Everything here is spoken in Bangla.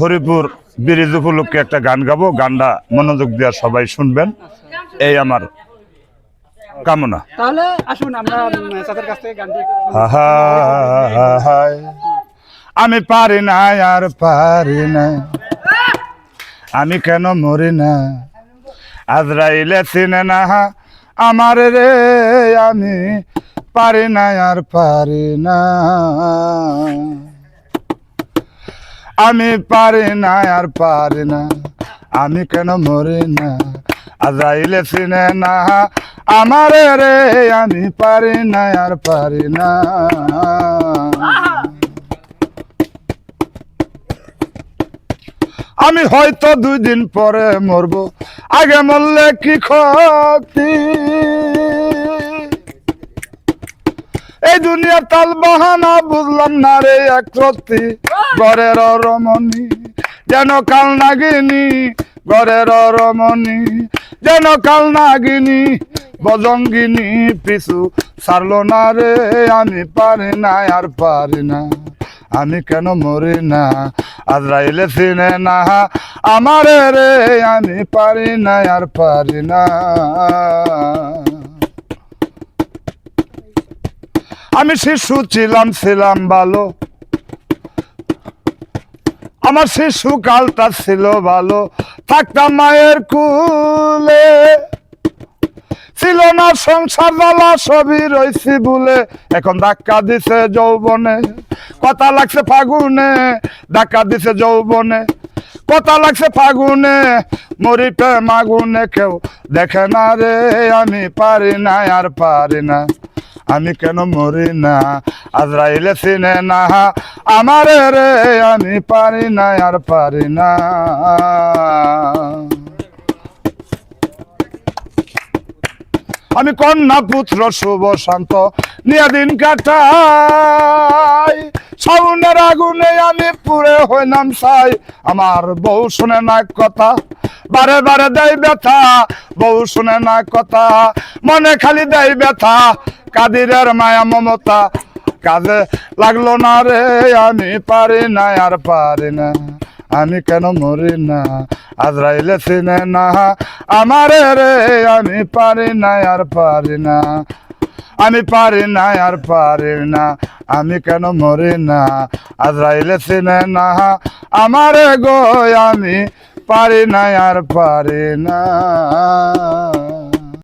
হরিপুর ব্রিজ উপলক্ষে একটা গান গাবো। গানটা মনোযোগ দিয়ে সবাই শুনবেন। এই আমার কামনা। তাহলে আসুন আমরা উম, কাছ থেকে গানটি আমি পারি না আর পারি না। আমি কেন মরি না? আজরাইলে চিনে না আমার রে আমি পারি না আর পারি না। আমি পারি না, আর পারি না। আমি কেন মরি না? আজাইলে চিনে না। আমার রে, আমি পারি না, আর পারি না। আমি হয়তো দুই দিন পরে মরব। আগে মরলে কি ক্ষতি? এই দুনিয়ার তাল বাহানা বুঝলাম না রে একরতি ঘরের রমণী যেন কাল নাগিনী, ঘরের রমণী যেন কাল নাগিনী, বজঙ্গিনী পিছু ছাড়লো না রে, আমি পারি না, আর পারি না, আমি কেন মরি না, আজরাইলে চিনে না, আমার রে, আমি পারি না, আর পারি না। আমি শিশু ছিলাম ছিলাম ভালো আমার শিশু কালটা ছিল ভালো। থাকতাম মায়ের কুলে। ছিল না সংসার জ্বালা সবই রয়েছি বলে এখন ধাক্কা দিছে যৌবনে। কথা লাগছে ফাগুনে, ধাক্কা দিছে যৌবনে। কথা লাগছে ফাগুনে, মরিতে মাগুনে কেউ দেখে না রে, আমি পারি না, আর পারি না। আমি কেন মরি না? আজরাইলে চিনে না। আমার রে, আমি পারি না, আর পারি না। আমি কন্যা পুত্র, শুভ শান্ত নিয়ে দিন কাটাই। সাউনের আগুনে আমি পুরে হইলাম চাই আমার বউ শুনে না কথা, বারে বারে দেয় ব্যথা। বউ শুনে না কথা, মনে খালি দেয় ব্যথা। কাদিরের মায়া মমতা। কাজে লাগল না রে, আমি পারি না, আর পারি না। আমি কেন মরি না? আজরাইলে চিনে না। আমার রে, আমি পারি না, আর পারি না। আমি পারি না, আর পারি না। আমি কেন মরি না? আজরাইলে চিনে না। আমার গো, আমি পারি না, আর পারি না।